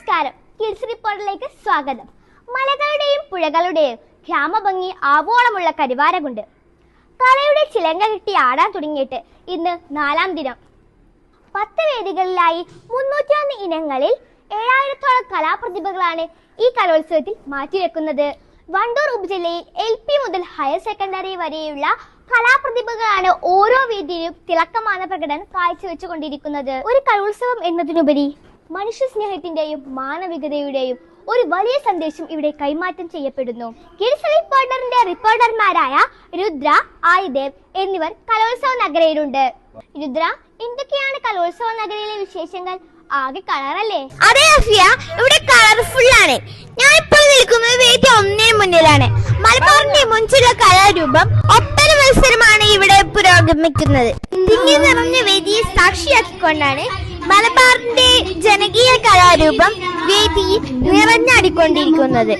നമസ്കാരം. കിഡ്സ് റിപ്പോർട്ടിലേക്ക് സ്വാഗതം. മലകളുടെയും പുഴകളുടെയും ഗ്രാമഭംഗി ആവോളമുള്ള കരിവാരകുണ്ട്. കലയുടെ ചിലങ്ക കിട്ടി ആടാൻ തുടങ്ങിയിട്ട് ഇന്ന് നാലാം ദിനം. പത്ത് വേദികളിലായി മുന്നൂറ്റിയൊന്ന് ഇനങ്ങളിൽ ഏഴായിരത്തോളം കലാപ്രതിഭകളാണ് ഈ കലോത്സവത്തിൽ മാറ്റിവെക്കുന്നത്. വണ്ടൂർ ഉപജില്ലയിൽ എൽ പി മുതൽ ഹയർ സെക്കൻഡറി വരെയുള്ള കലാപ്രതിഭകളാണ് ഓരോ വേദിയിലും തിളക്കമാണ് പ്രകടനം കാഴ്ചവെച്ചുകൊണ്ടിരിക്കുന്നത്. ഒരു കലോത്സവം എന്നതിനുപരി മനുഷ്യ സ്നേഹത്തിന്റെയും മാനവികതയുടെയും ഒരു വലിയ സന്ദേശം ഇവിടെ കൈമാറ്റം ചെയ്യപ്പെടുന്നു. കിഡ്സ് റിപ്പോർട്ടറിന്റെ റിപ്പോർട്ടർമാരായ രുദ്ര ആയിദേവ് എന്നിവർ കലോത്സവ നഗരയിലുണ്ട്. രുദ്ര എന്തൊക്കെയാണ് കലോത്സവ നഗരയിലെ വിശേഷങ്ങൾ? ആകെ കളറല്ലേ? അതെ അഫിയ. ഇവിടെ കളർഫുൾ ആണ് ഞാൻ ഇപ്പോൾ നിൽക്കുന്നത് വേദി ഒന്നിന് മുന്നിലാണ്. മലബാറിന്റെ മുൻചുള്ള കലാരൂപം ഒപ്പന മത്സരമാണ് ഇവിടെ പുരോഗമിക്കുന്നത്. നിറഞ്ഞ വേദിയെ സാക്ഷിയാക്കിക്കൊണ്ടാണ് മലബാറിന്റെ ജനകീയ കലാരൂപം വേദിയിൽ നിറഞ്ഞാടിക്കൊണ്ടിരിക്കുന്നത്.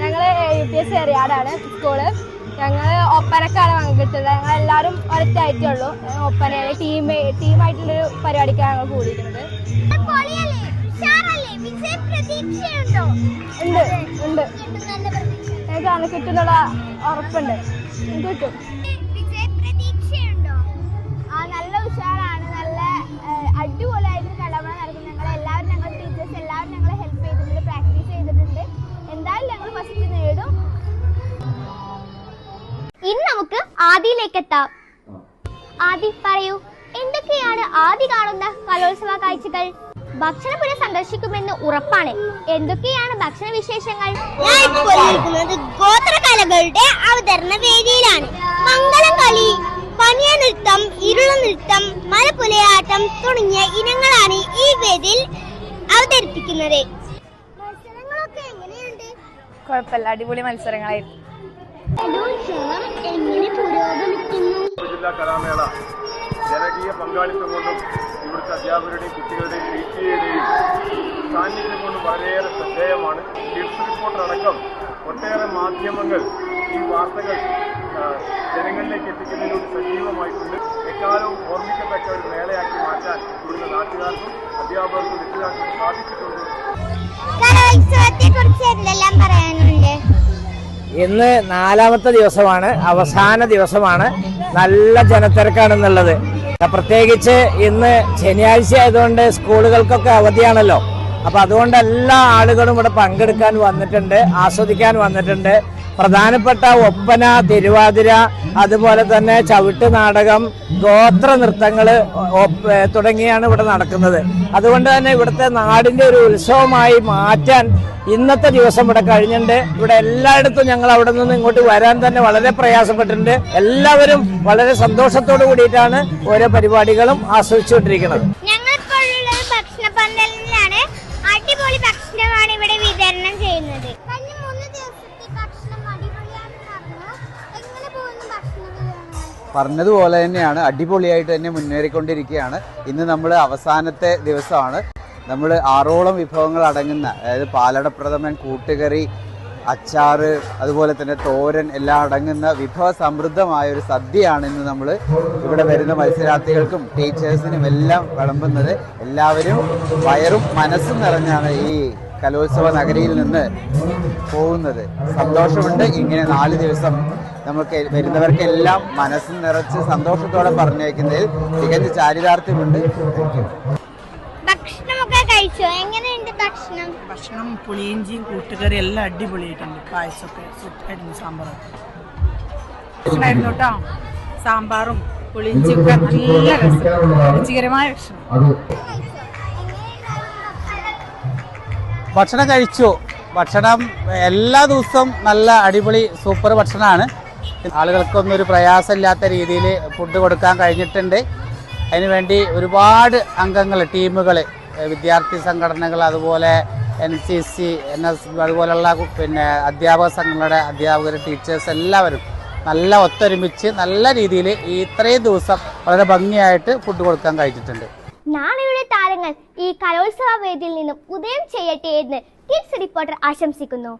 ഞങ്ങൾ യു പി എസ് എറിയാടാണ് സ്കൂൾ ഞങ്ങൾ ഒപ്പനക്കാണ് പങ്കെടുത്തത്. ഞങ്ങൾ എല്ലാവരും ഒരൊറ്റായിട്ടേ ഉള്ളൂ ഒപ്പനയുടെ ടീം ടീമായിട്ടുള്ളൊരു പരിപാടിക്കാണ് ഞങ്ങൾ കൂടിയിരിക്കുന്നത്. ഉണ്ട് ഉണ്ട്. ഞങ്ങൾക്ക് അന്ന് കിട്ടുന്നുള്ള ഉറപ്പുണ്ട്. കിട്ടും. നമുക്ക് ആദിയിലേക്ക് ആദി പറയൂ എന്തൊക്കെയാണ് ആദി കാണുന്ന കലോത്സവ കാഴ്ചകൾ? ഭക്ഷണപുര സന്ദർശിക്കുമെന്ന് ഉറപ്പാണ്. എന്തൊക്കെയാണ് ഭക്ഷണ വിശേഷങ്ങൾ? ഗോത്രകലകളുടെ അവതരണ വേദിയിലാണ്. മംഗളം കളി പനിയ നൃത്തം ഇരുള നൃത്തം മലപ്പുലയാട്ടം തുടങ്ങിയ ഇനങ്ങളാണ് ഈ വേദിയിൽ അവതരിപ്പിക്കുന്നത്. മത്സരങ്ങളൊക്കെ എങ്ങനെയുണ്ട്? കുഴപ്പമില്ല. അടിപൊളി മത്സരങ്ങളായിരുന്നു. കലോത്സവം എങ്ങനെ പുരോഗമിക്കുന്നു? ജില്ലാ കലാമേള ജനകീയ പങ്കാളിത്തം കൊണ്ടും ഇവിടുത്തെ അധ്യാപകരുടെയും കുട്ടികളുടെയും പി ടി എയുടെയും സാന്നിധ്യം കൊണ്ടും വളരെയേറെ ശ്രദ്ധേയമാണ്. ലിപ്സ് റിപ്പോർട്ടർ അടക്കം ഒട്ടേറെ മാധ്യമങ്ങൾ ഈ വാർത്തകൾ ജനങ്ങളിലേക്ക് എത്തിക്കുന്നതിലൂടെ സജീവമായിട്ടുണ്ട്. എക്കാലവും ഓർമ്മിക്കത്തക്ക ഒരു മേളയാക്കി മാറ്റാൻ ഇവിടുത്തെ നാട്ടുകാർക്കും അധ്യാപകർക്കും രക്ഷിതാക്കൾക്കും സാധിച്ചിട്ടുണ്ട്. കലോത്സവത്തെ കുറിച്ച് എന്തെല്ലാം പറയാനുണ്ട്? ഇന്ന് നാലാമത്തെ ദിവസമാണ് അവസാന ദിവസമാണ്. നല്ല ജനത്തിരക്കാണെന്നുള്ളത്. പ്രത്യേകിച്ച് ഇന്ന് ശനിയാഴ്ച ആയതുകൊണ്ട് സ്കൂളുകൾക്കൊക്കെ അവധിയാണല്ലോ. അപ്പൊ അതുകൊണ്ട് എല്ലാ ആളുകളും ഇവിടെ പങ്കെടുക്കാൻ വന്നിട്ടുണ്ട് ആസ്വദിക്കാൻ വന്നിട്ടുണ്ട്. പ്രധാനപ്പെട്ട ഒപ്പന തിരുവാതിര അതുപോലെ തന്നെ ചവിട്ട് നാടകം ഗോത്ര നൃത്തങ്ങൾ തുടങ്ങിയാണ് ഇവിടെ നടക്കുന്നത്. അതുകൊണ്ട് തന്നെ ഇവിടുത്തെ നാടിന്റെ ഒരു ഉത്സവമായി മാറ്റാൻ ഇന്നത്തെ ദിവസം ഇവിടെ കഴിഞ്ഞിട്ടുണ്ട്. ഇവിടെ എല്ലായിടത്തും ഞങ്ങൾ അവിടെ നിന്ന് ഇങ്ങോട്ട് വരാൻ തന്നെ വളരെ പ്രയാസപ്പെട്ടിട്ടുണ്ട്. എല്ലാവരും വളരെ സന്തോഷത്തോടു കൂടിയിട്ടാണ് ഓരോ പരിപാടികളും ആസ്വദിച്ചുകൊണ്ടിരിക്കുന്നത്. പറഞ്ഞതുപോലെ തന്നെയാണ് അടിപൊളിയായിട്ട് തന്നെ മുന്നേറിക്കൊണ്ടിരിക്കുകയാണ്. ഇന്ന് നമ്മൾ അവസാനത്തെ ദിവസമാണ്. നമ്മൾ ആറോളം വിഭവങ്ങൾ അടങ്ങുന്ന അതായത് പാലടപ്രഥമൻ കൂട്ടുകറി അച്ചാറ് അതുപോലെ തന്നെ തോരൻ എല്ലാം അടങ്ങുന്ന വിഭവ സമൃദ്ധമായ ഒരു സദ്യയാണ് ഇന്ന് നമ്മൾ ഇവിടെ വരുന്ന മത്സരാർത്ഥികൾക്കും ടീച്ചേഴ്സിനും എല്ലാം വിളമ്പുന്നത്. എല്ലാവരും വയറും മനസ്സും നിറഞ്ഞാണ് ഈ കലോത്സവ നഗരിയിൽ നിന്ന് പോകുന്നത്. സന്തോഷമുണ്ട്. ഇങ്ങനെ നാല് ദിവസം നമുക്ക് വരുന്നവർക്കെല്ലാം മനസ്സ് നിറച്ച് സന്തോഷത്തോടെ പറഞ്ഞേക്കുന്നതിൽ തികഞ്ഞ ചാരിതാർത്ഥ്യമുണ്ട്. ഭക്ഷണമൊക്കെ കഴിച്ചോ? എങ്ങനെയുണ്ട് ഭക്ഷണം? ഭക്ഷണം പുളിയിഞ്ചിയും കൂട്ടുകറി എല്ലാം അടിപൊളിയായിട്ടുണ്ട്. പായസമൊക്കെ സെറ്റായിരുന്നു സാമ്പാറൊക്കെ ഭക്ഷണമായിരുന്നു കേട്ടോ സാമ്പാറും പുളിയിഞ്ചിയും ഒക്കെ നല്ല രസം. രുചികരമായ ഭക്ഷണം. ഭക്ഷണം കഴിച്ചു. ഭക്ഷണം എല്ലാ ദിവസവും നല്ല അടിപൊളി സൂപ്പർ ഭക്ഷണമാണ്. ആളുകൾക്കൊന്നും ഒരു പ്രയാസമില്ലാത്ത രീതിയിൽ ഫുഡ് കൊടുക്കാൻ കഴിഞ്ഞിട്ടുണ്ട്. അതിനുവേണ്ടി ഒരുപാട് അംഗങ്ങൾ ടീമുകൾ വിദ്യാർത്ഥി സംഘടനകൾ അതുപോലെ N C C N S അതുപോലെയുള്ള പിന്നെ അധ്യാപക സംഘങ്ങളുടെ അധ്യാപകർ ടീച്ചേഴ്സ് എല്ലാവരും നല്ല ഒത്തൊരുമിച്ച് നല്ല രീതിയിൽ ഇത്രയും ദിവസം വളരെ ഭംഗിയായിട്ട് ഫുഡ് കൊടുക്കാൻ കഴിഞ്ഞിട്ടുണ്ട്. നാളെയുടെ താരങ്ങൾ ഈ കലോത്സവ വേദിയിൽ നിന്നും ഉദയം ചെയ്യട്ടെ എന്ന് കിഡ്സ് റിപ്പോർട്ടർ ആശംസിക്കുന്നു.